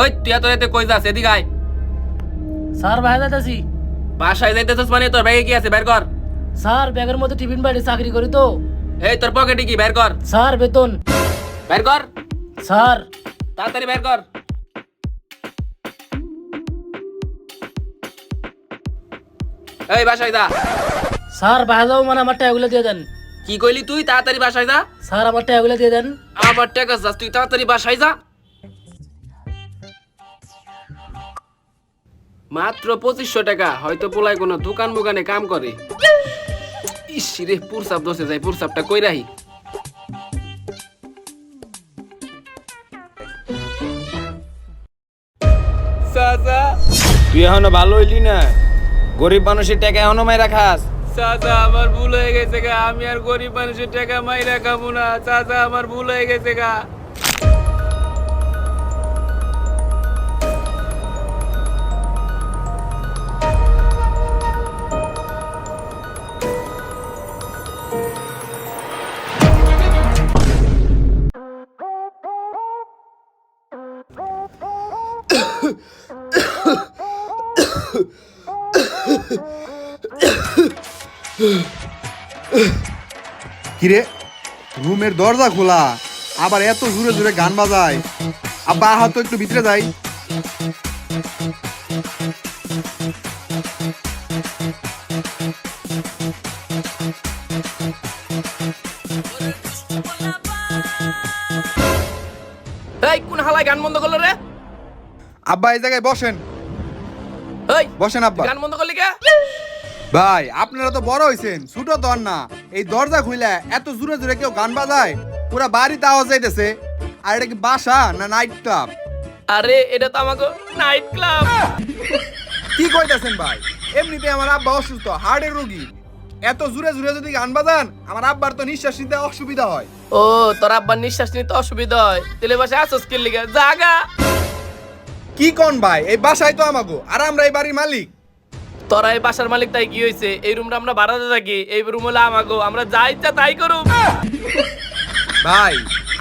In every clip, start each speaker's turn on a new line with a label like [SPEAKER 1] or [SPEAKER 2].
[SPEAKER 1] ওই তুই এত রাতে কই যাস? এদিকে আয়।
[SPEAKER 2] স্যার ভাই যাইতাছি।
[SPEAKER 1] বাসায় যাইতেছিস মানে? তোর ব্যাগে কি আছে? বের কর।
[SPEAKER 2] স্যার ব্যাগের মধ্যে টিফিন বাইরে চাকরি করি তো।
[SPEAKER 1] এই তোর পকেটে কি? বের কর।
[SPEAKER 2] স্যার বেতন।
[SPEAKER 1] বের কর।
[SPEAKER 2] স্যার।
[SPEAKER 1] তাড়াতাড়ি বের কর। এই বাসায় যা।
[SPEAKER 2] স্যার বাইরে যাব মানে আমার টাকাগুলো দিয়ে দেন।
[SPEAKER 1] কি কইলি তুই? তাড়াতাড়ি বাসায় যা।
[SPEAKER 2] স্যার আমার টাকাগুলো দিয়ে দেন।
[SPEAKER 1] আবার টাকা যাস তুই তাড়াতাড়ি বাসায় যা। মাত্র পঁচিশশো টাকা। হয়তো পোলায় কোনো দোকান বোকানে কাম করে। ইস রে পুরসাপ দোষে যায় পুরসাপটা কই রাহি? চাচা।
[SPEAKER 3] তুই এখনও ভালো হইলি না? গরিব মানুষের টাকা এখনও মাইরা খাস।
[SPEAKER 1] চাচা আমার ভুল হয়ে গেছে গা। আমি আর গরিব মানুষের টাকা মাইরা খাব না। চাচা আমার ভুল হয়ে গেছে গা।
[SPEAKER 4] কিরে? রুমের দরজা খোলা। আবার এত জোরে জোরে গান বাজায়। আব্বা হাত একটু ভিতরে যাই।
[SPEAKER 1] এই কোন হালায় গান বন্ধ করল রে?
[SPEAKER 4] আব্বা এই জায়গায় বসেন।
[SPEAKER 1] এই
[SPEAKER 4] বসেন আব্বা।
[SPEAKER 1] গান বন্ধ করলি কে?
[SPEAKER 4] ভাই আপনারা তো বড় হইছেন ছোট তো না। এই দরজা খুইলা এত জোরে জোরে কেউ গান বাজায়? পুরা বাড়িতে আওয়াজ যাইতেছে। আর এটা কি বাসা না নাইট ক্লাব
[SPEAKER 1] আরে এটা তো আমাকে নাইট ক্লাব
[SPEAKER 4] কি কইতাছেন ভাই? এমনিতে আমার আব্বা অসুস্থ হার্টের রোগী। এত জোরে জোরে যদি গান বাজান আমার আব্বার তো নিঃশ্বাস নিতে অসুবিধা হয়।
[SPEAKER 1] ও তোর আব্বার নিঃশ্বাস নিতে অসুবিধা হয়। তেলে বাসে আসস কি লিগা জাগা।
[SPEAKER 4] কি কোন ভাই এই বাসায় তো আমাগো আর আমরা এই বাড়ির মালিক।
[SPEAKER 1] তোরা এই বাসার মালিক তাই কি হয়েছে এই রুমটা আমরা বাড়াতে থাকি, এই রুম হলে আমাগো, আমরা যা ইচ্ছা তাই করুম।
[SPEAKER 4] ভাই,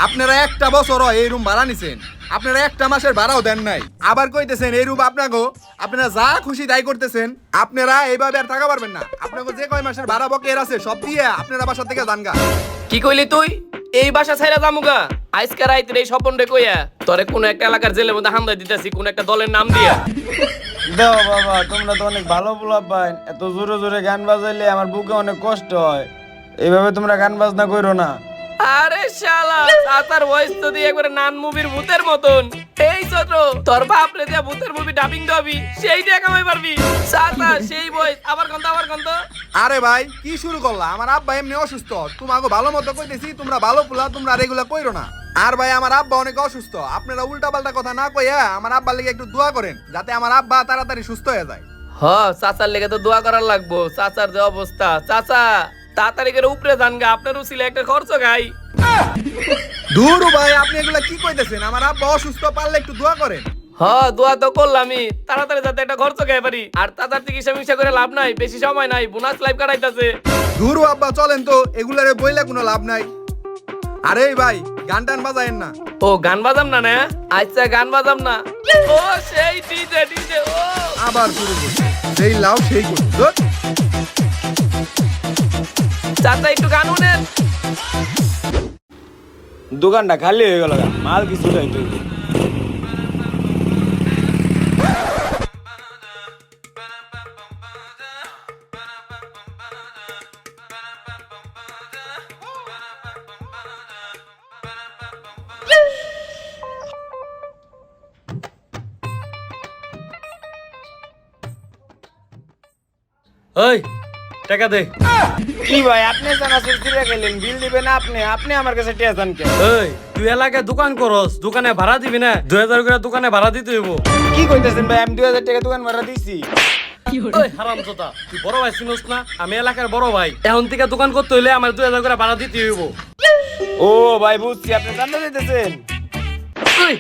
[SPEAKER 4] আপনারা একটা বছর এই রুম ভাড়া নিছেন। আপনারা একটা মাসের ভাড়াও দেন নাই। আবার কইতেছেন এই রুম আপনাগো আপনারা যা খুশি তাই করতেছেন। আপনারা এইভাবে আর থাকা পারবেন না। আপনাকে যে কয় মাসের ভাড়া বকের আছে সব দিয়ে আপনারা বাসা থেকে জানগা
[SPEAKER 1] কি কইলি তুই? এই বাসা ছাইরা জামুগা আজকে রাইতে এই স্বপন রে কইয়া তোরে কোন একটা এলাকার জেলের মধ্যে হামলা দিতেছি কোন একটা দলের নাম দিয়া।
[SPEAKER 3] দাও বাবা তোমরা তো অনেক ভালো পোলা পাই এত জোরে জোরে গান বাজাইলে আমার বুকে অনেক কষ্ট হয়। এইভাবে তোমরা গান বাজনা করো না।
[SPEAKER 1] আরে শালা সাতার ভয়েস তো দিয়ে একবারে নান মুভির ভূতের মতন। এই তোর বাপ রে দিয়া ভূতের মুভি ডাবিং দাবি সেইটা কামাই পারবি। সাতা সেই ভয়েস আবার কন্ত আবার কন্ত
[SPEAKER 4] আরে ভাই কি শুরু করলা? আমার আব্বা এমনি অসুস্থ। তোমাকে ভালো মতো কইতেছি তোমরা ভালো পোলা তোমরা আর এগুলা কইরো না। আর ভাই আমার আব্বা অনেক অসুস্থ। আপনারা উল্টা পাল্টা কথা না কইয়া আমার আব্বার লেগে একটু দোয়া করেন যাতে আমার আব্বা তাড়াতাড়ি সুস্থ হয়ে যায়।
[SPEAKER 1] হ চাচার লেগে তো দোয়া করার লাগবো। চাচার যে অবস্থা চাচা! তাড়াতাড়ি করে উপরে যান গা আপনার উচিলে একটা খরচ গাই
[SPEAKER 4] দূর ভাই আপনি এগুলা কি কইতেছেন? আমার আব্বা অসুস্থ পারলে একটু দোয়া করেন।
[SPEAKER 1] হ দোয়া তো করলামই। তাড়াতাড়ি যাতে একটা খরচ গাই পারি। আর চাচার চিকিৎসা মিকিৎসা করে লাভ নাই বেশি সময় নাই বোনাস লাইফ কাটাইতাছে।
[SPEAKER 4] দূর আব্বা চলেন তো এগুলারে বইলে কোনো লাভ নাই। আরে ভাই গান টান বাজায়েন না।
[SPEAKER 1] ও গান বাজাম না না? আচ্ছা গান বাজাম না। ও সেই ডিজে ডিজে ও।
[SPEAKER 4] আবার শুরু করছি। সেই লাউ সেই করছি।
[SPEAKER 1] চাচা একটু গান শুনেন
[SPEAKER 3] দোকানটা খালি হয়ে গেল মাল কিছু নাই তুই
[SPEAKER 5] ওই টাকা দে।
[SPEAKER 3] কি ভাই আপনি জানাসুর ফিরে গেলেন বিল দিবেন আপনি? আপনি আমার কাছে টিয়া দেন কে
[SPEAKER 5] ওই তুই এলাকায় দোকান করস দোকানে ভাড়া দিবি না দুই হাজার করে দোকানে ভাড়া দিতে হইব।
[SPEAKER 3] কি কইতেছেন ভাই আমি দুই হাজার টাকা দোকান ভাড়া দিছি।
[SPEAKER 5] ওই হারাম তোতা তুই বড় ভাই চিনোস না আমি এলাকার বড় ভাই। এখন থেকে দোকান করতে হইলে আমার দুই হাজার করে ভাড়া দিতে হইব।
[SPEAKER 3] ও ভাই বুঝছি আপনি জানতে দিতেছেন
[SPEAKER 5] ওই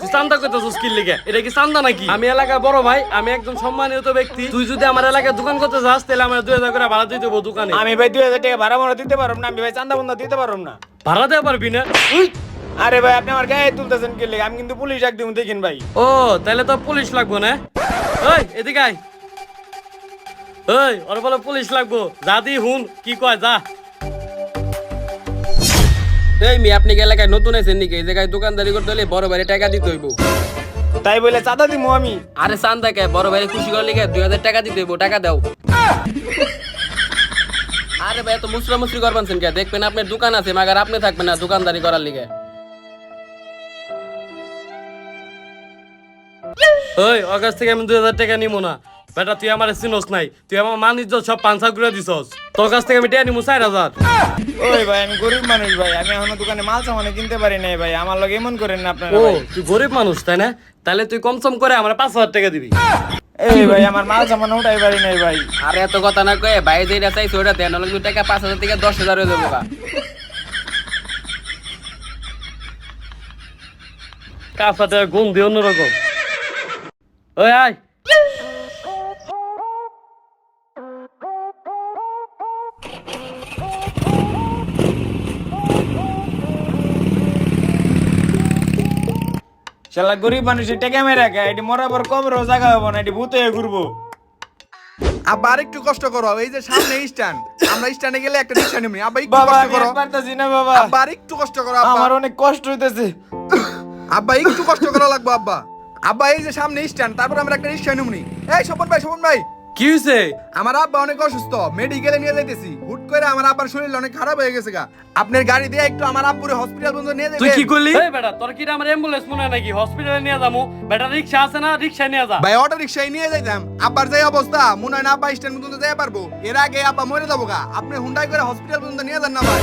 [SPEAKER 5] তুই চান্দা করতেছিস কি লিগে এটা কি চান্দা নাকি? আমি এলাকার বড় ভাই আমি একজন সম্মানিত ব্যক্তি। তুই যদি আমার এলাকায় দোকান করতে যাস তাহলে আমার দুই হাজার করে ভাড়া দিতে দোকানে।
[SPEAKER 3] আমি ভাই দুই হাজার টাকা ভাড়া ভাড়া দিতে পারব না আমি ভাই চান্দা বন্ধা দিতে পারব না।
[SPEAKER 5] ভাড়া দেওয়া পারবি না?
[SPEAKER 3] আরে ভাই আপনি আমার গায়ে তুলতেছেন কে লেগে আমি কিন্তু পুলিশ ডাক দিব দেখেন ভাই।
[SPEAKER 5] ও তাহলে তো পুলিশ লাগবো না? ওই এদিকে আয়। ওই ওর বলে পুলিশ লাগবো। যা দি হুন কি কয় যা।
[SPEAKER 1] এই মি আপনি এলাকায় নতুন আছেন নাকি? এই জায়গায় দোকানদারি করতে হলে বড় ভাইরে টাকা দিতে হইব।
[SPEAKER 3] তাই বলে চাঁদা দিমু আমি।
[SPEAKER 1] আরে চান থাকে বড় ভাইরে খুশি করার লিগে দুই হাজার টাকা দিতে হইব? টাকা দাও। আরে ভাই তো মুসরা মুসরি করবেন কে? দেখবেন আপনার দোকান আছে মাগার আপনি থাকবেন না দোকানদারি করার লিগে।
[SPEAKER 5] ওই কাছ থেকে আমি দুই হাজার টাকা নিবো না। বেটা তুই আমার চিনোস নাই। তুই আমার মান ইজ্জত সব পাঁচা ঘুরে দিছস। তোর কাছ থেকে আমি টাকা নিবো চার হাজার।
[SPEAKER 3] ওই ভাই আমি গরিব মানুষ ভাই। আমি এখনও দোকানে মাল সামানে কিনতে পারি নাই ভাই। আমার লগে এমন করেন না আপনারা
[SPEAKER 5] ও
[SPEAKER 3] ভাই।
[SPEAKER 5] তুই গরিব মানুষ তাই না? তাহলে তুই কম সম করে আমার পাঁচ হাজার টাকা দিবি।
[SPEAKER 3] এই ভাই আমার মাল সামান উঠাই পারি নাই ভাই।
[SPEAKER 1] আরে এত কথা না কয়ে ভাই যেটা চাইছে ওটা দেন নাহলে টাকা পাঁচ হাজার থেকে দশ হাজার হয়ে যাব গা।
[SPEAKER 5] কাঁচাটা গুণ দিয়ে অন্যরকম ওই আয়।
[SPEAKER 3] শালা গরিব মানুষ টেকে মেরে রাখে এটি মরার পর কম জায়গা হব না এটি ভূত হয়ে ঘুরবো।
[SPEAKER 4] আব্বা আরেকটু কষ্ট করো এই যে সামনে স্ট্যান্ড আমরা স্ট্যান্ডে গেলে একটা রিক্সা নেবনি আব্বা একটু কষ্ট করো।
[SPEAKER 3] বাবা পারতাছি না বাবা।
[SPEAKER 4] আব্বা আরেকটু কষ্ট করো আব্বা।
[SPEAKER 3] আমার অনেক কষ্ট হইতেছে।
[SPEAKER 4] আব্বা একটু কষ্ট করা লাগবে আব্বা। আব্বা এই যে সামনে স্ট্যান্ড তারপর আমরা একটা রিক্সা নেবনি এই স্বপন ভাই স্বপন ভাই।
[SPEAKER 5] কি হয়েছে
[SPEAKER 4] আমার আব্বা অনেক অসুস্থ মেডিকেলে নিয়ে যাইতেছি। হুট করে আমার আব্বার শরীর অনেক খারাপ হয়ে গেছে গা। আপনার গাড়ি দিয়ে একটু আমার আব্বুরে হসপিটাল পর্যন্ত নিয়ে
[SPEAKER 5] তুই
[SPEAKER 4] যাবেন
[SPEAKER 5] কি করলি? এই বেটা তোর কি আমার অ্যাম্বুলেন্স মনে হয় নাকি? হসপিটালে নিয়ে যাব। বেটা রিক্সা আছে না? রিক্সা নিয়ে যা।
[SPEAKER 4] ভাই অটো রিক্সায় নিয়ে যাইতাম। আব্বার যে অবস্থা মনে হয় না আব্বা স্ট্যান্ড পর্যন্ত যেতে পারব। এর আগে আব্বা মরে যাব গা। আপনি হুন্ডাই করে হসপিটাল পর্যন্ত নিয়ে যান না ভাই।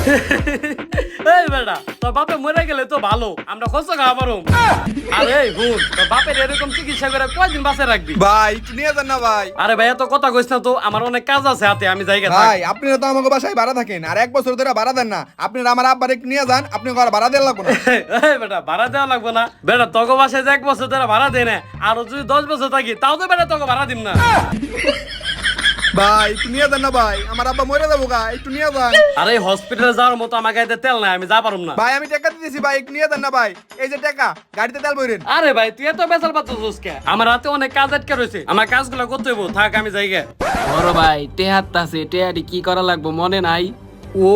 [SPEAKER 5] এই বেটা তোর বাপে মরে গেলে তো ভালো। আমরা খরচ খাওয়া পারো আরে হুন তোর বাপের এরকম চিকিৎসা করে কয়দিন বাসে রাখবি?
[SPEAKER 4] ভাই একটু নিয়ে যান না ভাই।
[SPEAKER 5] আরে ভাই এত কথা কইস না তো আমার অনেক কাজ আছে হাতে আমি জায়গা
[SPEAKER 4] ভাই আপনারা তো আমাকে বাসায় ভাড়া থাকেন আর এক বছর ধরে ভাড়া দেন না। আপনি আমার আব্বার একটু নিয়ে যান আপনি ঘর ভাড়া দেওয়া লাগবো না।
[SPEAKER 5] এই বেটা ভাড়া দেওয়া লাগবে না। বেটা তোকে বাসায় যে এক বছর ধরে ভাড়া দেয় না আর যদি দশ বছর থাকি তাও তো বেটা তোকে ভাড়া দিম না।
[SPEAKER 4] ভাই একটু নিয়ে যান না ভাই। আমার আব্বা মরে যাব গা একটু নিয়ে যান।
[SPEAKER 5] আরে হসপিটালে যাওয়ার মতো আমার গাড়িতে তেল নাই আমি যা পারুম না।
[SPEAKER 4] ভাই আমি টাকা দিতেছি ভাই একটু নিয়ে যান না ভাই। এই যে টাকা গাড়িতে তেল ভরেন।
[SPEAKER 5] আরে ভাই তুই এত বেসাল পাচ্ছিস কে? আমার হাতে অনেক কাজ আটকে রয়েছে। আমার কাজগুলো করতে হইব থাক আমি যাই গে।
[SPEAKER 1] বড় ভাই টেহাত আছে টেহাটি কি করা লাগবো মনে নাই?
[SPEAKER 5] ও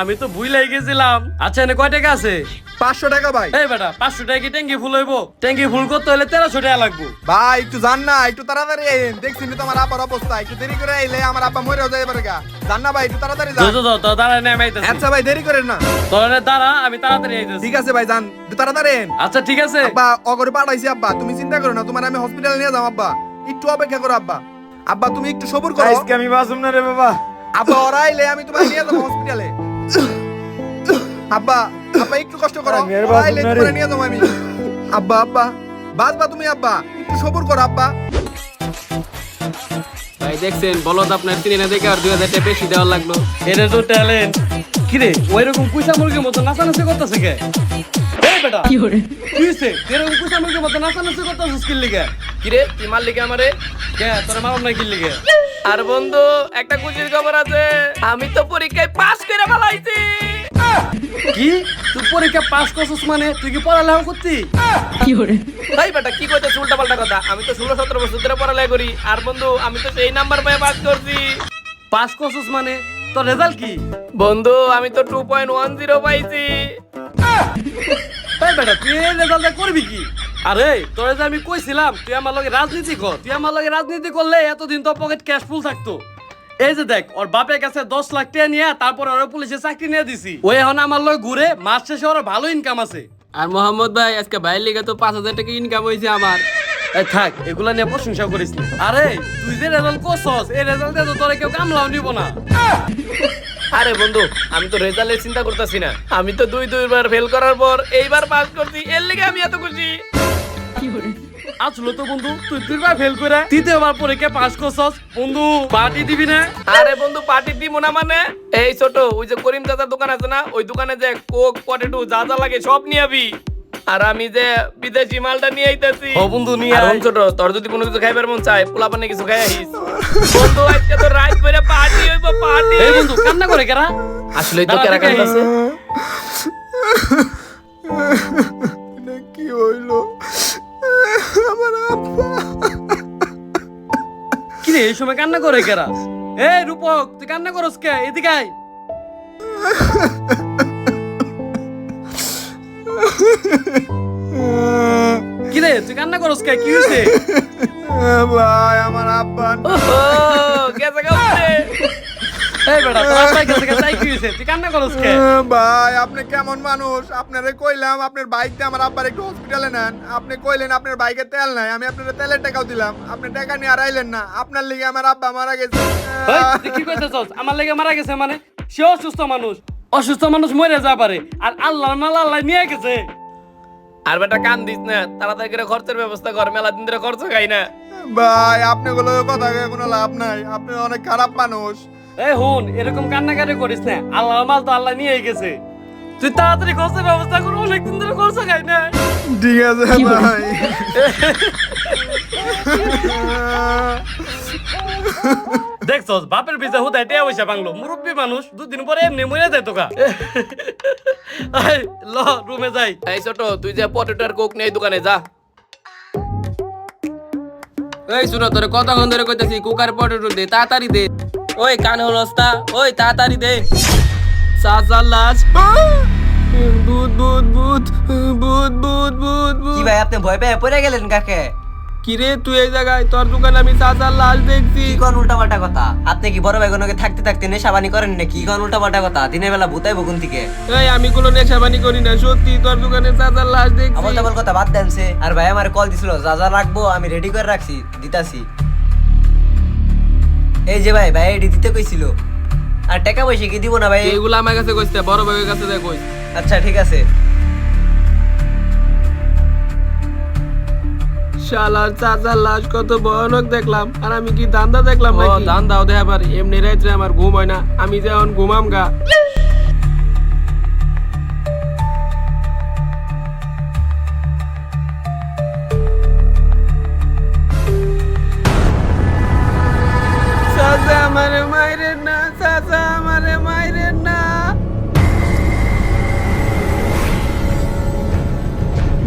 [SPEAKER 5] আমি তো ভুলাই গেছিলাম। আচ্ছা এনে কয় টাকা আছে?
[SPEAKER 4] পাঁচশো টাকা ভাই।
[SPEAKER 5] এই বেটা পাঁচশো টাকা কি ট্যাঙ্কি ফুল হইব? ট্যাঙ্কি ফুল করতে হলে তেরোশো টাকা লাগবো।
[SPEAKER 4] ভাই একটু জান না একটু তাড়াতাড়ি আইন দেখছিনি তো আমার আব্বার অবস্থা একটু দেরি করে আইলে আমার আব্বা মরেও যাই পারে গা। জান না ভাই একটু তাড়াতাড়ি যান।
[SPEAKER 5] তো তো দাঁড়ায় নেমে আইতেছি।
[SPEAKER 4] আচ্ছা ভাই দেরি করেন না।
[SPEAKER 5] তোর দাঁড়া আমি তাড়াতাড়ি আইতেছি।
[SPEAKER 4] ঠিক আছে ভাই যান তাড়াতাড়ি আইন।
[SPEAKER 5] আচ্ছা ঠিক আছে।
[SPEAKER 4] আব্বা অগরে পাঠাইছি আব্বা তুমি চিন্তা করো না তোমার আমি হসপিটালে নিয়ে যাও আব্বা। একটু অপেক্ষা করো আব্বা। আব্বা তুমি একটু সবুর করো।
[SPEAKER 3] আজকে আমি বাসুম না রে বাবা।
[SPEAKER 4] আব্বা ওরা আইলে আমি তোমার নিয়ে যাব হসপিটালে আব্বা আব্বা একটু কষ্ট করো।
[SPEAKER 3] আমি আর
[SPEAKER 4] ওরা আইলে
[SPEAKER 3] বাঁচব না রে।
[SPEAKER 4] তোমার নিয়ে যাব আমি। আব্বা আব্বা বাঁচবা তুমি আব্বা। একটু সবুর করো আব্বা।
[SPEAKER 1] ভাই দেখছেন বলদ আপনার তিন এনে দেখে আর দুই হাজার বেশি দেওয়ার লাগল।
[SPEAKER 5] এটা তো ট্যালেন্ট কিরে ওই রকম কুইসা মুরগির মতো নাচানাচি করতেছে কে? এই বেটা কি হরে কি হইছে? এরকম কুইসা মুরগির মতো নাচানাচি করতেছিস কি লিগে?
[SPEAKER 1] কিরে তুই মারলি কে আমারে?
[SPEAKER 5] কে? তোর মারুম না কি? লিগে
[SPEAKER 1] আর বন্ধু একটা খুশির খবর আছে। আমি তো পরীক্ষায় পাস করে ফেলাইছি।
[SPEAKER 5] কি? তুই পরীক্ষা পাস করছিস মানে? তুই কি পড়ালেখা করতি?
[SPEAKER 1] ভাই বেটা কি কইতেছ উল্টা পাল্টা কথা? আমি তো ষোলো সতেরো বছর ধরে পড়ালেখা করি। আর বন্ধু আমি তো সেই নাম্বার পেয়ে পাস করছি।
[SPEAKER 5] পাস করছিস মানে? তোর রেজাল্ট কি?
[SPEAKER 1] বন্ধু আমি তো টু পয়েন্ট ওয়ান জিরো পাইছি।
[SPEAKER 5] এই বেটা তুই এই রেজাল্ট করবি কি? আরে তোরে যে আমি কইছিলাম তুই আমার লগে রাজনীতি কর। তুই আমার লগে রাজনীতি করলে এতদিন তো পকেট ক্যাশ ফুল থাকতো। এই যে দেখ ওর বাপের কাছে দশ লাখ টাকা নিয়ে তারপর ওর পুলিশে চাকরি নিয়ে দিছি। ও এখন আমার লগে ঘুরে মাস শেষে ওর ভালো ইনকাম আছে।
[SPEAKER 1] আর মোহাম্মদ ভাই আজকে ভাইয়ের লিগে তো পাঁচ হাজার টাকা ইনকাম হয়েছে আমার।
[SPEAKER 5] এই থাক এগুলা নিয়ে প্রশংসা করিস না। আরে তুই যে রেজাল্ট করছস এই রেজাল্টে তো তোরে কেউ কামলাও নিব না।
[SPEAKER 1] আরে বন্ধু আমি তো রেজাল্টের চিন্তা করতেছি না। আমি তো দুই দুইবার ফেল করার পর এইবার পাস করছি এর লিগে আমি এত খুশি।
[SPEAKER 5] আসলো তো বন্ধু তুই দুইবার ফেল করে তৃতীয়বার পরীক্ষা পাস করছস। বন্ধু পার্টি দিবি না।
[SPEAKER 1] আরে বন্ধু পার্টি দিব না মানে? এই ছোট ওই যে করিম দাদার দোকান আছে না ওই দোকানে যে কোক পটেটো যা যা লাগে সব নিয়ে আবি। আর আমি যে বিদেশি মালটা নিয়ে আইতাছি।
[SPEAKER 5] ও বন্ধু নিয়ে
[SPEAKER 1] আর
[SPEAKER 5] আয়।
[SPEAKER 1] ছোট তোর যদি কোনো কিছু খাইবার মন চায় পোলা পানে কিছু খাই আহিস। বন্ধু আজকে তো রাত করে পার্টি হইব পার্টি
[SPEAKER 5] এই বন্ধু কান্না করে কেরা?
[SPEAKER 1] আসলে তো কেরা
[SPEAKER 5] দেখে
[SPEAKER 1] কান্দাছে।
[SPEAKER 5] এই সময় কান্না করে কেরা এই রূপক তুই কান্না করস কে? এদিকে আয়। কি রে তুই কান্না করস কে? কি হয়েছে?
[SPEAKER 4] ভাই আমার আব্বা
[SPEAKER 6] কেসে
[SPEAKER 5] এই বেটা তোর আব্বাই গেছে গেছে তাই কি হয়েছে তুই কান্না করস কে?
[SPEAKER 4] ভাই আপনি কেমন মানুষ? আপনারে কইলাম আপনার বাইক আমার আব্বার একটু হসপিটালে নেন। আপনি কইলেন আপনার বাইকে তেল নাই আমি আপনার তেলের টাকাও দিলাম। আপনি টাকা নিয়ে আর আইলেন না আপনার লিগে আমার আব্বা মারা গেছে।
[SPEAKER 5] তুই কি কইতেছস? আমার লেগে মারা গেছে মানে? সে অসুস্থ মানুষ অসুস্থ মানুষ মরে যা পারে আর আল্লাহ মাল আল্লাহ নিয়ে গেছে।
[SPEAKER 6] আর বেটা কান দিস না তাড়াতাড়ি করে খরচের ব্যবস্থা কর মেলা দিন ধরে খরচ খাই না।
[SPEAKER 4] ভাই আপনি গুলো কথা কোনো লাভ নাই আপনি অনেক খারাপ মানুষ।
[SPEAKER 5] এই হুন এরকম কান্নাকাটি করিস না। আল্লাহ মাল তো আল্লাহ নিয়ে গেছে। তুই তাড়াতাড়ি খরচের ব্যবস্থা কর অনেকদিন ধরে খরচ খাই না।
[SPEAKER 4] ঠিক আছে ভাই।
[SPEAKER 5] দেখছস বাপের পিছা হুদা টিয়া পয়সা বাংলো মুরব্বী মানুষ দুদিন পরে এমনি মরে যায় তোকা। ল রুমে যাই।
[SPEAKER 6] এই ছোট তুই যে পটেটোর কোক নেই দোকানে যা। এই শুনো তোরে কতক্ষণ ধরে কইতাছি কুকার পটেটো দে তাড়াতাড়ি দে। ওই কানে হলস্তা ওই তাড়াতাড়ি দে। চাচা লাশ। ভূত ভূত ভূত ভূত ভূত ভূত
[SPEAKER 7] কি ভাই আপনি ভয় পেয়ে পড়ে গেলেন কাকে?
[SPEAKER 6] কিরে তুই এই জায়গায়? তোর দোকানে আমি চাচার লাশ দেখছি।
[SPEAKER 7] কি কোন উল্টা পাল্টা কথা? আপনি কি বড় কোনোকে থাকতে থাকতে নেশাবানি করেন না কি কোন উল্টা পাল্টা কথা? দিনের বেলা ভূতাই বগুন থেকে
[SPEAKER 6] এই আমি কোনো নেশাবানি করি না সত্যি। তোর দোকানে চাচার লাশ দেখছি।
[SPEAKER 7] তামল কথা বাদ দেন সে। আর ভাই আমার কল দিছিল যা যা রাখব আমি রেডি করে রাখছি দিতাছি। এই যে ভাই ভাই এডি দিতে কইছিল। আর টাকা পয়সা কি দিব না ভাই?
[SPEAKER 6] এগুলো আমার কাছে কইছে বড় ভাইয়ের কাছে দে কই
[SPEAKER 7] আচ্ছা ঠিক আছে।
[SPEAKER 6] শালার চাচার লাশ কত ভয়ানক দেখলাম আর আমি কি দান্দা দেখলাম নাকি? দান্দাও দেখা পারি এমনি রাত্রে আমার ঘুম হয় না আমি যেমন ঘুমাম গা।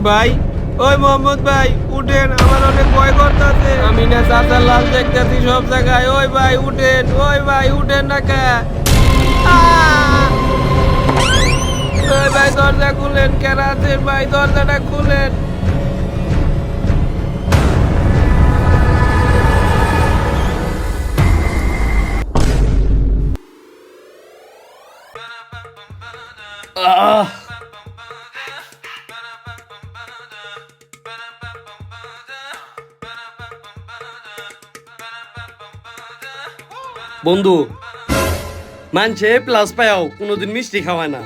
[SPEAKER 6] ভাই, ওই মোহাম্মদ ভাই, উঠেন, আমার অনেক ভয় করতেছে। আমি না চাচার লাল দেখতেছি সব জায়গায়। ওই ভাই, উঠেন, ওই ভাই, উঠেন না কে? ভাই, দরজা খুলেন কেন আছেন ভাই? দরজাটা খুলেন।
[SPEAKER 5] বন্ধু মানছে প্লাস পায়াও কোনোদিন মিষ্টি খাওয়ায় না।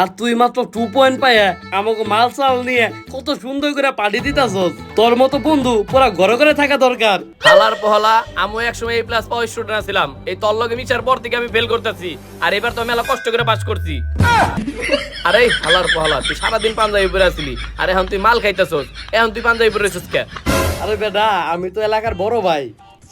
[SPEAKER 5] আর তুই মাত্র টু পয়েন্ট পায়া আমাকে মাল চাল নিয়ে কত সুন্দর করে পাঠিয়ে দিতাস তোর মতো বন্ধু পুরা ঘরে ঘরে থাকা দরকার।
[SPEAKER 6] হালার পহলা আমি একসময় এই প্লাস পাওয়ার স্টুডেন্ট ছিলাম। এই তোর লগে মিশার পর থেকে আমি ফেল করতেছি। আর এবার তো মেলা কষ্ট করে পাস করছি। আরে হালার পহলা তুই সারাদিন পাঞ্জাবি পরে আসলি। আর এখন তুই মাল খাইতেছস। এখন তুই পাঞ্জাবি পরে কে?
[SPEAKER 5] আরে বেটা আমি তো এলাকার বড় ভাই।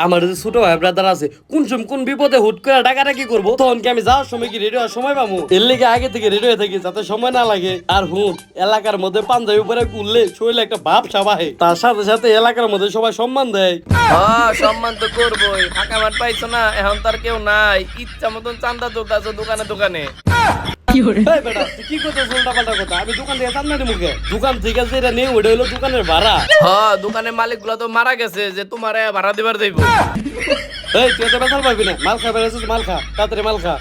[SPEAKER 5] আমার যে ছোট ভাই ব্রাদার আছে, কোন সময় কোন বিপদে হুট করে ডাকাটা কি করব, তখন কি আমি যাওয়ার সময় কি রেডি হওয়ার সময় পাবো এর লেগে আগে থেকে রেডি হয়ে থাকি, যাতে সময় না লাগে। আর হুন এলাকার মধ্যে পাঞ্জাবি পরে কুললে শরীরে একটা ভাব সাবাহে তার সাথে সাথে এলাকার মধ্যে সবাই সম্মান দেয়।
[SPEAKER 6] হ্যাঁ সম্মান তো করবোই। ফাঁকা মাঠ পাইছো না, এখন তার কেউ নাই। ইচ্ছা মতন চান্দা চলতেছো দোকানে দোকানে।
[SPEAKER 5] কি করতেছ উল্টা পাল্টা কথা? আমি দোকান থেকে চান্দা মুখে দোকান নেই ওটা হলো দোকানের ভাড়া।
[SPEAKER 6] হ্যাঁ দোকানের মালিকগুলা তো মারা গেছে যে তোমার ভাড়া দিবার দেবো
[SPEAKER 5] এই তুই তো বেসাল পাবি না। মাল খা বেড়েছিস মাল খা তাড়াতাড়ি মাল খা।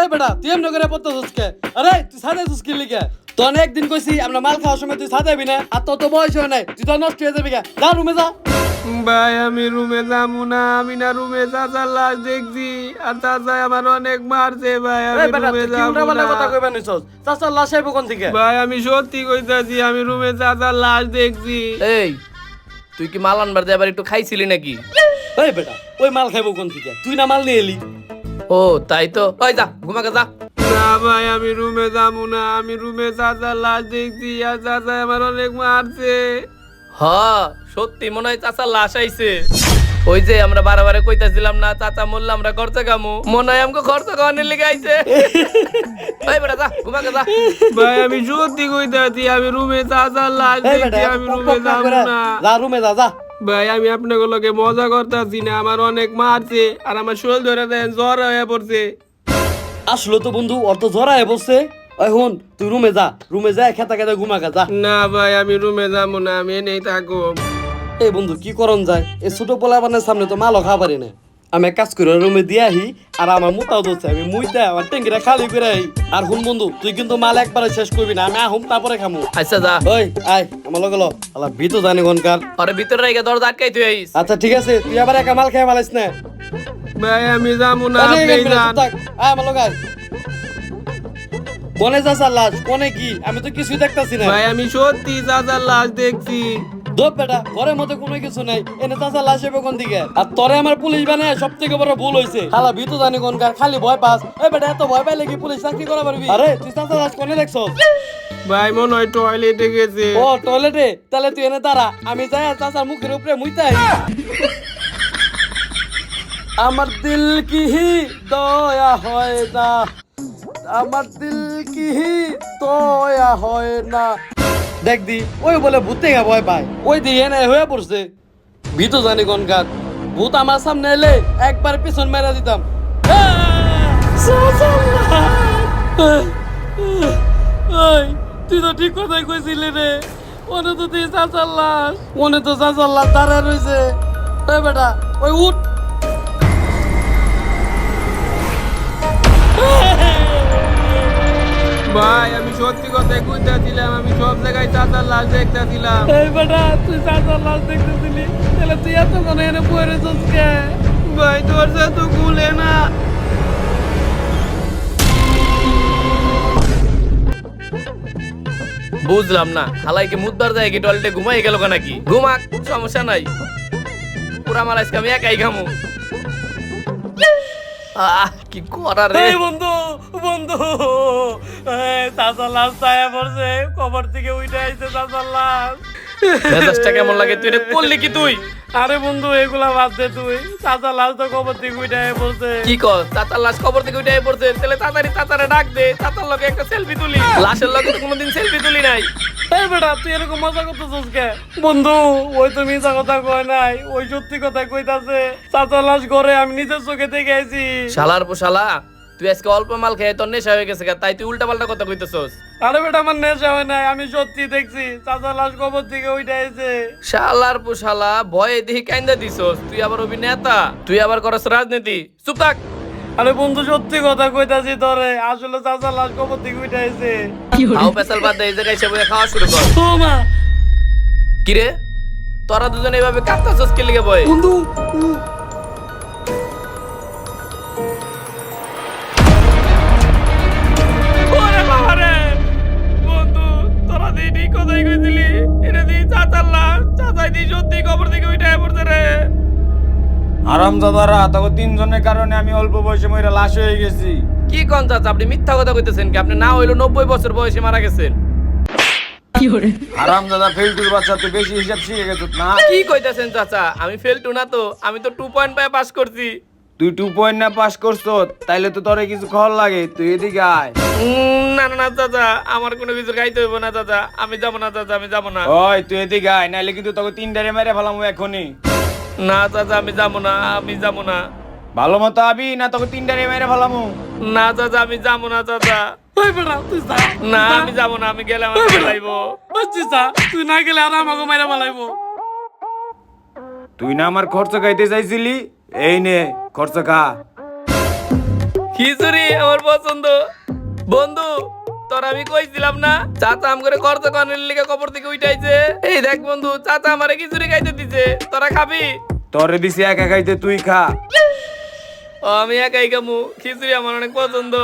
[SPEAKER 5] এই বেটা তুই এমনি করে পড়তেছিস কে? আরে তুই সাদা কি লিখে তো একদিন কইছি আমরা মাল খাওয়ার সময় তুই সাদাবি না আর তোর তো বয়স হয় নাই তুই তো নষ্ট হয়ে যাবি গা। যা রুমে যা।
[SPEAKER 6] ভাই আমি রুমে যাব না আমি না রুমে চাচার লাশ দেখছি আর চাচা আমার অনেক মারছে ভাই আমি রুমে যাব
[SPEAKER 5] উল্টা কথা
[SPEAKER 6] না
[SPEAKER 5] কইবা নিছস? চাচার লাশ আইবো কোন থেকে
[SPEAKER 6] ভাই আমি সত্যি কইতাছি আমি রুমে চাচার লাশ দেখছি। এই তুই কি মাল আনবার দিয়ে আবার একটু খাইছিলি নাকি?
[SPEAKER 5] এই বেটা ওই মাল খাইবো কোন থেকে তুই না মাল নিয়ে এলি?
[SPEAKER 6] ও তাই তো। ওই যা ঘুমাকে যা। না ভাই আমি রুমে যাব না আমি রুমে চাচার লাশ দেখছি আর চাচা আমার অনেক মারছে। হ সত্যি মনে হয় চাচার লাশ আইছে।
[SPEAKER 5] ওই যে আমরা বারে কইতাছিলাম না চাচা মরলে আমরা খরচ কামু মনে হয় আমাকে খরচ খাওয়ানোর লিগে আইছে। ওই বেটা যা ঘুমাকে যা।
[SPEAKER 6] ভাই আমি সত্যি কইতাছি আমি রুমে চাচার লাশ দেখছি আমি রুমে যাব না।
[SPEAKER 5] যা রুমে যা যা।
[SPEAKER 6] ভাই আমি আপনাকে লোকে মজা করতেছি না আমার অনেক মারছে আর আমার শোল ধরে দেন জ্বর হয়ে পড়ছে।
[SPEAKER 5] আসলো তো বন্ধু ওর তো জড়ায় বসছে ওই হন তুই রুমে যা রুমে যা খেতা খেতা ঘুমাকে যা।
[SPEAKER 6] না ভাই আমি রুমে যাব না আমি এনেই থাকব
[SPEAKER 5] এই বন্ধু কি করন যায়? এই ছোট পোলাপানের সামনে তো মালও পারি না। আমি এক কাজ করে রুমে দিয়ে আহি আর আমার মোটাও ধরছে আমি মুইতে আমার ট্যাঙ্কিটা খালি করে আহি। আর হুন বন্ধু তুই কিন্তু মাল একবারে শেষ করবি না আমি আহুম তারপরে খামু।
[SPEAKER 1] আচ্ছা যা।
[SPEAKER 5] ওই আয় আমার লগে ল। আলা ভিতো জানি কোনকার।
[SPEAKER 1] আরে ভিতরে রেখে দরজা আটকাই তুই আইস।
[SPEAKER 5] আচ্ছা ঠিক আছে তুই আবার একা মাল খেয়ে মালাইস না।
[SPEAKER 6] ভাই আমি যাব না আপনি যান।
[SPEAKER 5] আয় আমার লগে আয়। কোনে যাস লাশ কোনে কি? আমি তো কিছুই দেখতাছি না।
[SPEAKER 6] ভাই আমি সত্যি চাচার লাশ দেখছি।
[SPEAKER 5] দোপ বেটা ঘরের মধ্যে কোনো কিছু নাই। এনে চাচা লাশ যাবে কোন দিকে? আর তোরে আমার পুলিশ বানায় সব থেকে বড় ভুল হয়েছে খালা ভিতু জানি কোনকার খালি ভয় পাস। এই বেটা এত ভয় পাইলে কি পুলিশ চাকরি করা পারবি? আরে তুই চাচা লাশ কোনে দেখছস?
[SPEAKER 6] ভাই মনে হয় টয়লেটে গেছে।
[SPEAKER 5] ও টয়লেটে তাহলে তুই এনে দাঁড়া। আমি যাই চাচার মুখের উপরে মুইতাই আমার দিল কি দয়া হয় না। আমার দিল কি দয়া হয় না। দেখ দি ওই বলে ভূতে গা ভয় পায়। ওই দি এনে হয়ে পড়ছে। ভীত জানি কোনকার ভূত আমার সামনে এলে একবার পিছন মেরা দিতাম। ওই তুই তো ঠিক কথাই কইছিলি রে। মনে তো তুই চাচার লাশ মনে তো চাচার লাশ দাঁড়া রয়েছে ওই বেটা ওই উঠ।
[SPEAKER 6] ভাই আমি সত্যি কথাই কইতাছিলাম আমি সব জায়গায় চাচার লাশ দেখতেছিলাম।
[SPEAKER 5] এই বেটা তুই চাচার লাশ দেখতেছিলি? তাহলে তুই এত কোন এনে পড়ে কে?
[SPEAKER 6] ভাই দরজা তো খুলে না।
[SPEAKER 1] বুঝলাম না হালাইকে মুদ্দার যায় কি টয়লেটে ঘুমাই গেল নাকি? ঘুমাক সমস্যা নাই। পুরা মাল আজকে আমি একাই খামু। আহ কি করার রে?
[SPEAKER 5] বন্ধু বন্ধু চাচার লাশ ছায়া পড়ছে, কবর থেকে উঠে আইছে চাচার লাশ।
[SPEAKER 1] মেজাজটা কেমন লাগে? তুই এটা করলি কি তুই?
[SPEAKER 5] আরে বন্ধু এগুলা বাদ দে তুই। লাশ তো কবর থেকে উঠে পড়ছে।
[SPEAKER 1] কি কর? চাচার লাশ থেকে পড়ছে। তাহলে তাড়াতাড়ি চাচারে ডাক দে। চাচার লগে একটা সেলফি তুলি। লাশের লগে তো কোনোদিন সেলফি তুলি নাই।
[SPEAKER 5] এই বেটা তুই এরকম মজা করতেছিস কে? বন্ধু ওই তো মিছা কথা কয় নাই। ওই সত্যি কথা কইতাছে। চাচার লাশ ঘরে আমি নিজের চোখে দেখে আইছি।
[SPEAKER 1] শালার পোশালা তুই আজকে অল্প মাল খেয়ে তোর নেশা হয়ে গেছে তাই তুই উল্টা পাল্টা কথা কইতেছস?
[SPEAKER 5] আরে বেটা আমার নেশা হয় নাই আমি সত্যি দেখছি চাচার লাশ কবর থেকে উঠে আইছে।
[SPEAKER 1] শালার পোশালা ভয়ে দেখি কাইন্দা দিছস তুই আবার অভিনেতা তুই আবার করস রাজনীতি চুপ থাক।
[SPEAKER 5] আরে বন্ধু সত্যি কথা কইতাছি তোরে আসলে চাচার লাশ কবর থেকে উঠে আইছে।
[SPEAKER 1] খাও পেশাল বাদ দে এই জায়গায় এসে বসে খাওয়া শুরু কর।
[SPEAKER 5] ও মা!
[SPEAKER 1] কিরে? তোরা দুজন এইভাবে কাঁদতাছস কে লিগে বয়ে?
[SPEAKER 5] বন্ধু
[SPEAKER 1] তোরা ঠিক কথাই কইছিলি। এটা দি চাচার লাশ। চাচাই দি সত্যি খবর থেকে উঠে পড়ছে রে।
[SPEAKER 3] আরাম তখন তিনজনের কারণে আমি অল্প বয়সে মরে লাশ হয়ে গেছি।
[SPEAKER 1] কি কোন চাচা আপনি মিথ্যা কথা কইতেছেন কি? আপনি না হইল নব্বই বছর বয়সে মারা গেছেন।
[SPEAKER 3] আরাম দাদা ফেলটুর বাচ্চা তুই বেশি হিসাব শিখে গেছ না?
[SPEAKER 1] কি কইতেছেন চাচা? আমি ফেল টু না তো আমি তো টু পয়েন্ট পাই পাস করছি।
[SPEAKER 3] তুই টু পয়েন্ট না পাস করছ তাইলে তো তোরে কিছু খবর লাগে তুই এদিকে আয়।
[SPEAKER 1] উম, না না না চাচা আমার কোনো কিছু খাইতে হইব না চাচা। আমি যাব না চাচা আমি যাব না।
[SPEAKER 3] ওই তুই এদিকে আয় নাইলে কিন্তু তোকে তিনটারে মেরে ফেলাম এখনই।
[SPEAKER 1] না চাচা আমি যাব না আমি যাব না।
[SPEAKER 3] ভালো মতো আবি না তোকে তিনটারে মেরে ফেলামু
[SPEAKER 1] না চাচা আমি যাব না চাচা। না আমি যাব না আমি গেলে আমার লাইবো
[SPEAKER 5] বুঝছিস তুই না গেলে আর আমাকে মাইরা মালাইবো
[SPEAKER 3] তুই না আমার খরচ খাইতে চাইছিলি? এই নে খরচ খা।
[SPEAKER 1] খিচুড়ি আমার পছন্দ। বন্ধু তোর আমি কইছিলাম না চাচা আম করে খরচ করার লিগে কবর থেকে উঠাইছে। এই দেখ বন্ধু চাচা আমারে খিচুড়ি খাইতে দিছে। তোরা খাবি?
[SPEAKER 3] তোরে দিছি একা খাইতে তুই খা।
[SPEAKER 1] ও, আমি একাই খামু। খিচুড়ি আমার অনেক পছন্দ।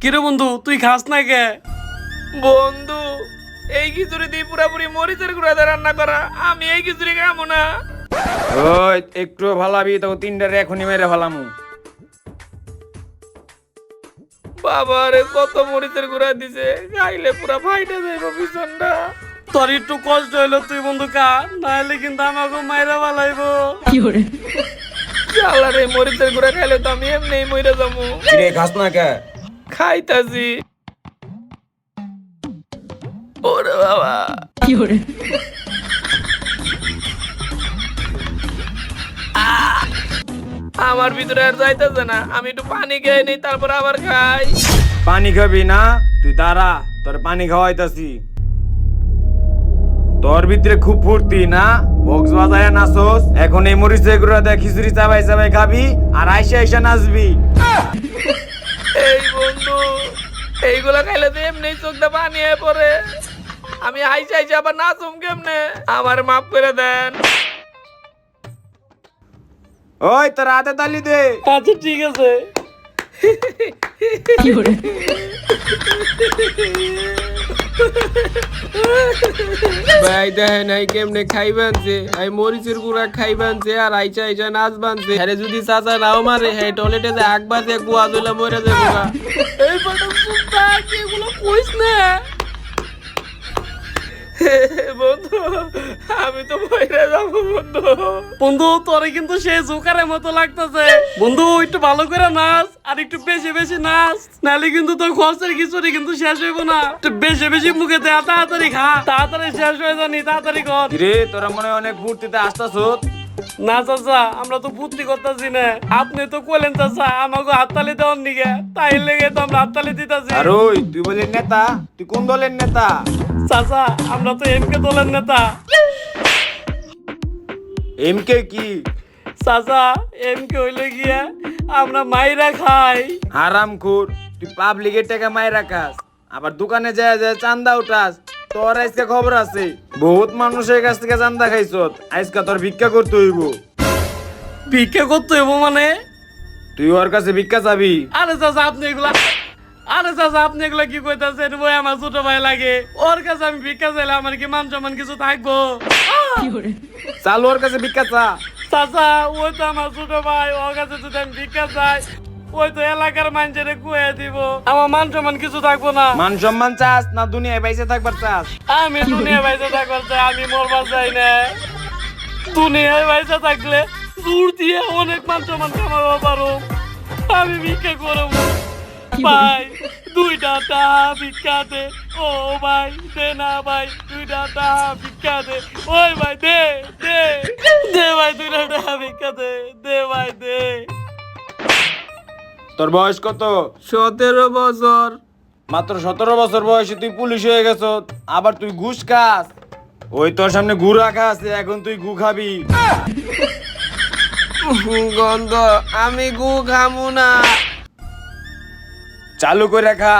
[SPEAKER 5] কিরে বন্ধু তুই খাস না কে?
[SPEAKER 1] বন্ধু এই খিচুড়ি দিয়ে পুরাপুরি মরিচের গুঁড়া দিয়ে রান্না করা আমি এই খিচুড়ি খাব না।
[SPEAKER 3] ওই একটু ভালো আবি তোকে তিনটারে এখনই মেরে ফেলামু।
[SPEAKER 1] বাবারে কত মরিচের গুঁড়া দিছে খাইলে পুরা ফাইটে যাইব পিছনটা।
[SPEAKER 5] তোর একটু কষ্ট হইল তুই বন্ধু কা নাহলে কিন্তু আমাকে মাইরা বালাইবো
[SPEAKER 1] আল্লাহ রে মরিচের গুঁড়া খাইলে তো আমি এমনি মরে যাব
[SPEAKER 3] কিরে খাস না কে
[SPEAKER 1] খাইতাছি। ওরে বাবা। আহ! আমার ভিতরে আর যাইতেছে না। আমি একটু পানি খেয়ে নিই তারপর আবার খাই।
[SPEAKER 3] পানি খাবি না? তুই দাঁড়া তোর পানি খাওয়াইতাছি। তোর ভিতরে খুব ফুর্তি না? বক্স বাজায় নাচোস এখন এই মরিচে গুঁড়া দেয় খিচুড়ি চাবাই চাবাই খাবি আর আইসা আইসা নাচবি।
[SPEAKER 1] এই বন্ধু এইগুলা খাইলে তো এমনি চোখটা পানি হয়ে পড়ে। আমি আইসা আইসা আবার নাচুম কেমনে? আমার মাফ করে দেন।
[SPEAKER 3] ওই তোর হাতে তালি দে।
[SPEAKER 5] আচ্ছা ঠিক আছে।
[SPEAKER 6] ভাই দেখে নাই কেমনে খাই বানছে। আই মরিচের গুড়া খাই বানছে আর আইসা আইসা নাচ বানছে। আরে যদি চাচা নাও মারে হ্যাঁ টয়লেটে যে আগ বাজে কুয়া দিলে মরে যাব।
[SPEAKER 1] এই বাটা সুতা এগুলো কইস না? বন্ধু আমি তো যাব বন্ধু।
[SPEAKER 5] বন্ধু তোরে কিন্তু সে জোকারের মতো লাগতেছে। বন্ধু একটু ভালো করে নাচ আর একটু বেশি বেশি নাচ। নাহলে কিন্তু তোর খরচের খিচুড়ি কিন্তু শেষ হইব না। একটু বেশি বেশি মুখে দেয়া তাড়াতাড়ি খা। তাড়াতাড়ি শেষ হয়ে জানি তাড়াতাড়ি কর।
[SPEAKER 3] রে তোরা মনে হয় অনেক ফুর্তিতে আসতাছোস
[SPEAKER 5] না চাচা আমরা তো বুদ্ধি করতেছি না। আপনি তো কইলেন চাচা আমাকে হাততালি দেওয়ার নিগে। তাই লেগে তো আমরা হাততালি দিতেছি।
[SPEAKER 3] আর ওই তুই বলি নেতা? তুই কোন দলের নেতা?
[SPEAKER 5] চাচা আমরা তো এমকে দলের নেতা।
[SPEAKER 3] এমকে কি?
[SPEAKER 5] চাচা এমকে হইলে গিয়া আমরা মাইরা খাই।
[SPEAKER 3] হারাম খুর তুই পাবলিকের টাকা মাই রাখাস আবার দোকানে যায় যায় চান্দা উঠাস তোর আজকে খবর আছে। বহুত মানুষের কাছ থেকে চান্দা খাইছত আজকে তোর ভিক্ষা করতে হইব।
[SPEAKER 5] ভিক্ষা করতে হইব মানে?
[SPEAKER 3] তুই ওর কাছে ভিক্ষা চাবি।
[SPEAKER 5] আরে চাচা আপনি এগুলা আরে চাচা আপনি এগুলা কি কইতাছেন? বই আমার ছোট ভাই লাগে। ওর কাছে আমি ভিক্ষা চাইলে আমার কি মান সম্মান কিছু থাকব?
[SPEAKER 3] চালু ওর কাছে ভিক্ষা চা।
[SPEAKER 5] চাচা ওই তো আমার ছোট ভাই ওর কাছে যদি আমি ভিক্ষা চাই ওই তো এলাকার মানুষের কুয়ে দিব। আমার মান সম্মান কিছু থাকব না।
[SPEAKER 3] মান সম্মান চাস না দুনিয়ায় বাইসে থাকবার চাস?
[SPEAKER 5] আমি দুনিয়া বাইসে থাকবার চাই আমি মরবার চাই না। দুনিয়ায় বাইসে থাকলে দূর দিয়ে অনেক মান সম্মান কামাবো পারো। আমি ভিক্ষা করব। ভাই দুইটা টাকা ভিক্ষা দে। ও ভাই দে না ভাই দুইটা টাকা ভিক্ষা দে। ওই ভাই দে দে। দে ভাই দুইটা টাকা ভিক্ষা দে দে ভাই দে।
[SPEAKER 3] তোর বয়স কত?
[SPEAKER 6] সতেরো বছর।
[SPEAKER 3] মাত্র সতেরো বছর বয়সে তুই পুলিশ হয়ে গেছ আবার তুই ঘুষ খাস। ওই তোর সামনে গু রাখা আছে এখন তুই গু খাবি।
[SPEAKER 6] গন্ধ আমি গু খামু না।
[SPEAKER 3] চালু করে খা।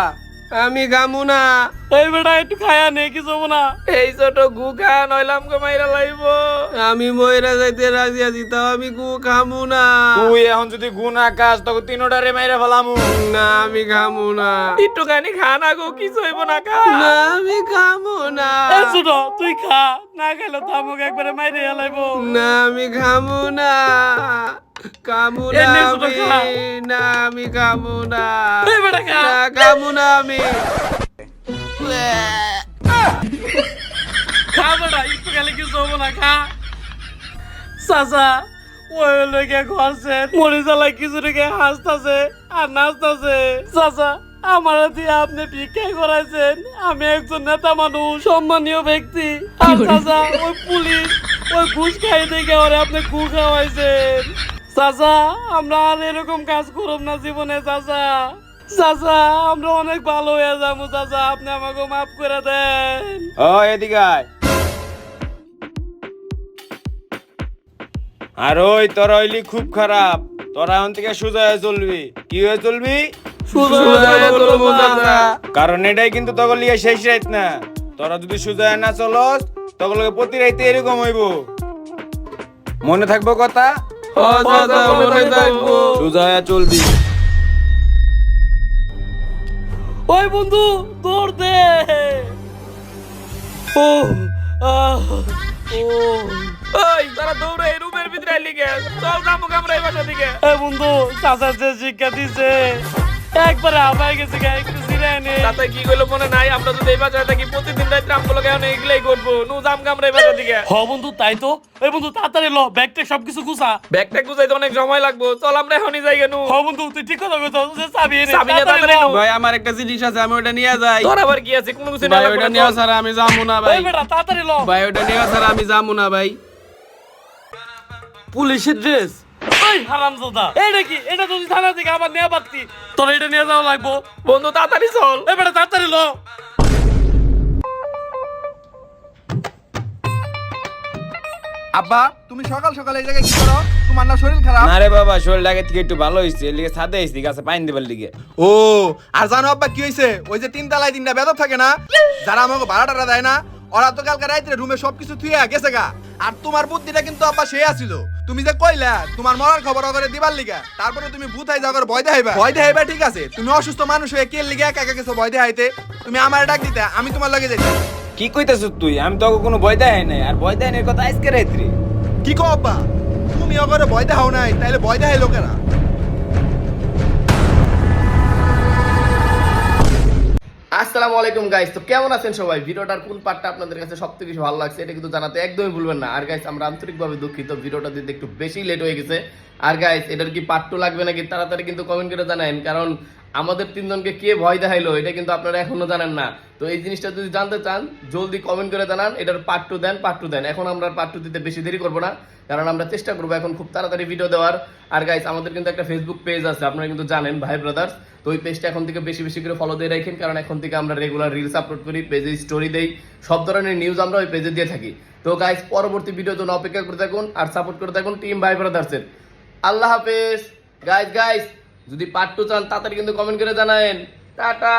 [SPEAKER 6] আমি খামু না।
[SPEAKER 5] এই বেটা একটু খায়া নে কিছু হব না
[SPEAKER 1] এই ছোট গু খা নইলাম কে মাইরা লাইব।
[SPEAKER 6] আমি ময়রা যাইতে রাজি আছি তাও আমি গু খামু না।
[SPEAKER 3] তুই এখন যদি গু না খাস তখন তিনোটারে মাইরা ফেলামু।
[SPEAKER 6] না আমি খামু না।
[SPEAKER 1] একটুখানি খা না গো কিছু হইব না খা।
[SPEAKER 6] না আমি খামু না।
[SPEAKER 5] এ ছোট তুই খা। না খেলে তো আমাকে একবারে মাইরে হেলাইবো
[SPEAKER 6] না আমি খামু না। খামু
[SPEAKER 5] এ
[SPEAKER 6] না
[SPEAKER 5] নে ছোট
[SPEAKER 6] আমি
[SPEAKER 5] খা।
[SPEAKER 6] না আমি খামু না
[SPEAKER 5] এই বেটা খা।
[SPEAKER 6] না খামু না আমি
[SPEAKER 5] খা বেটা একটু খেলে কিছু হব না খা। চাচা ওই লোকে ঘরছে মরি জ্বালায় কিছু রেখে হাসতাছে আর নাচতাছে। চাচা আমার দিয়ে আপনি ভিক্ষাই করাইছেন। আমি একজন নেতা মানুষ সম্মানীয় ব্যক্তি। আর চাচা ওই পুলিশ ওই ঘুষ খাই দেখে ওরে আপনি ঘু খাওয়াইছেন। চাচা আমরা আর এরকম কাজ করব না জীবনে চাচা। চাচা আমরা অনেক ভালো হয়ে যাব চাচা। আপনি আমাকে মাফ করে দেন।
[SPEAKER 3] ও এদিকে আয়। আর ওই তোর হইলি খুব খারাপ। তোরা এখন থেকে সোজা হয়ে চলবি। কি হয়ে চলবি?
[SPEAKER 6] শুধু চলবো চাচা।
[SPEAKER 3] কারণ এটাই কিন্তু তখন লিগে শেষ রাইত না। তোরা যদি সোজা হয়ে না চলস তখন প্রতি রাইতে এরকম হইব। মনে থাকব কথা?
[SPEAKER 6] ও মনে থাকব
[SPEAKER 3] সোজা চলবি
[SPEAKER 5] ওই বন্ধু দৌড় দে। ও আহ, ও।
[SPEAKER 1] ওই তারা দৌড়ে এই রুমের ভিতরে লিগে চল যাব আমরা এই বাসা দিকে।
[SPEAKER 5] এই বন্ধু চাচা যে শিক্ষা দিছে। একবারে হাবাই গেছে গা একটু নে।
[SPEAKER 1] কি কইলো মনে নাই? আমরা যদি এই বাসায় থাকি প্রতিদিন আমগুলো কেন এগুলাই করব নু জাম এই বাসা দিকে।
[SPEAKER 5] হ বন্ধু তাই তো। এই বন্ধু তাড়াতাড়ি ল ব্যাগটা সবকিছু গুছা।
[SPEAKER 1] ব্যাগটা গুছাইতে অনেক সময় লাগবো। চল আমরা এখনই যাই কেন
[SPEAKER 5] হ বন্ধু তুই ঠিক কথা কইছস যে চাবি এনে
[SPEAKER 1] চাবি
[SPEAKER 5] তাড়াতাড়ি।
[SPEAKER 6] ভাই আমার একটা জিনিস আছে আমি ওটা নিয়ে যাই।
[SPEAKER 1] তোর আবার কি আছে? কোনো কিছু
[SPEAKER 6] ভাই ওটা নিয়ে স্যার আমি যাব না ভাই।
[SPEAKER 5] বেটা তাড়াতাড়ি ল।
[SPEAKER 6] ভাই ওটা নিয়ে স্যার আমি যাব না ভাই।
[SPEAKER 5] পুলিশের ড্রেস ওই! হারামজাদা। এইটা কি এটা যদি থানা থেকে আবার নেওয়া পারতি তোর এটা নিয়ে যাওয়া লাগবো।
[SPEAKER 1] বন্ধু তাড়াতাড়ি চল।
[SPEAKER 5] এই তাড়াতাড়ি ল।
[SPEAKER 4] আব্বা তুমি সকাল সকাল এই জায়গায় কি করো? তোমার না শরীর খারাপ?
[SPEAKER 3] না বাবা শরীর আগে থেকে একটু ভালো হয়েছে এর লিগে ছাদে আইছি গাছে পাইন দেবার লিগে
[SPEAKER 4] ও আর জানো আব্বা কি হয়েছে ওই যে তিন তালায় তিনটা বেদব থাকে না যারা আমাকে ভাড়া টাড়া দেয় না ওরা তো কালকে রাইতে রুমে সবকিছু থুয়ে গেছে গা। আর তোমার বুদ্ধিটা কিন্তু আব্বা সে আসিল তুমি যে কইলা তোমার মরার খবর করে দিবার লিগা তারপরে তুমি ভূতাই যাওয়ার ভয় দেখাইবা। ভয় দেখাইবা ঠিক আছে। তুমি অসুস্থ মানুষ হয়ে কে লিগে একা একা কিছু ভয় দেখাইতে? তুমি আমার ডাক দিতে আমি তোমার লগে যাইতে
[SPEAKER 3] কি কইতেছ তুই? আমি তো কোনো ভয় দেখাই নাই। আর ভয় দেখাই নাই কথা আজকে রাত্রি।
[SPEAKER 4] কি কো আব্বা? তুমি অগরে ভয় দেখাও নাই তাইলে ভয় দেখাই লোকেরা
[SPEAKER 8] আসসালামু আলাইকুম গাইস তো কেমন আছেন সবাই? ভিডিওটার কোন পার্টটা আপনাদের কাছে সবথেকে বেশি ভালো লাগছে, এটা কিন্তু জানাতে একদমই ভুলবেন না। আর গাইস আমরা আন্তরিকভাবে দুঃখিত, ভিডিওটা দিতে একটু বেশি লেট হয়ে গেছে। আর গাইস এটার কি পার্ট টু লাগবে নাকি, তাড়াতাড়ি কিন্তু কমেন্ট করে জানান কারণ আমাদের তিনজনকে কে ভয় দেখাইলো, এটা কিন্তু আপনারা এখনও জানেন না। তো এই জিনিসটা যদি জানতে চান, জলদি কমেন্ট করে জানান, এটার পার্ট টু দেন পার্ট টু দেন। এখন আমরা পার্ট টু দিতে বেশি দেরি করব না, কারণ আমরা চেষ্টা করব এখন খুব তাড়াতাড়ি ভিডিও দেওয়ার। আর গাইস আমাদের কিন্তু একটা ফেসবুক পেজ আছে, আপনারা কিন্তু জানেন, ভাই ব্রাদার্স তো ওই পেজটা এখন থেকে বেশি বেশি করে ফলো দিয়ে রাখেন, কারণ এখন থেকে আমরা রেগুলার রিলস আপলোড করি পেজে স্টোরি দেই, সব ধরনের নিউজ আমরা ওই পেজে দিয়ে থাকি। তো গাইস পরবর্তী ভিডিও জন্য অপেক্ষা করে থাকুন, আর সাপোর্ট করে থাকুন টিম ভাই ব্রাদার্সের আল্লাহ হাফেজ। গাইস গাইস যদি পার্ট টু চান তাড়াতাড়ি কিন্তু কমেন্ট করে জানায়েন। টাটা।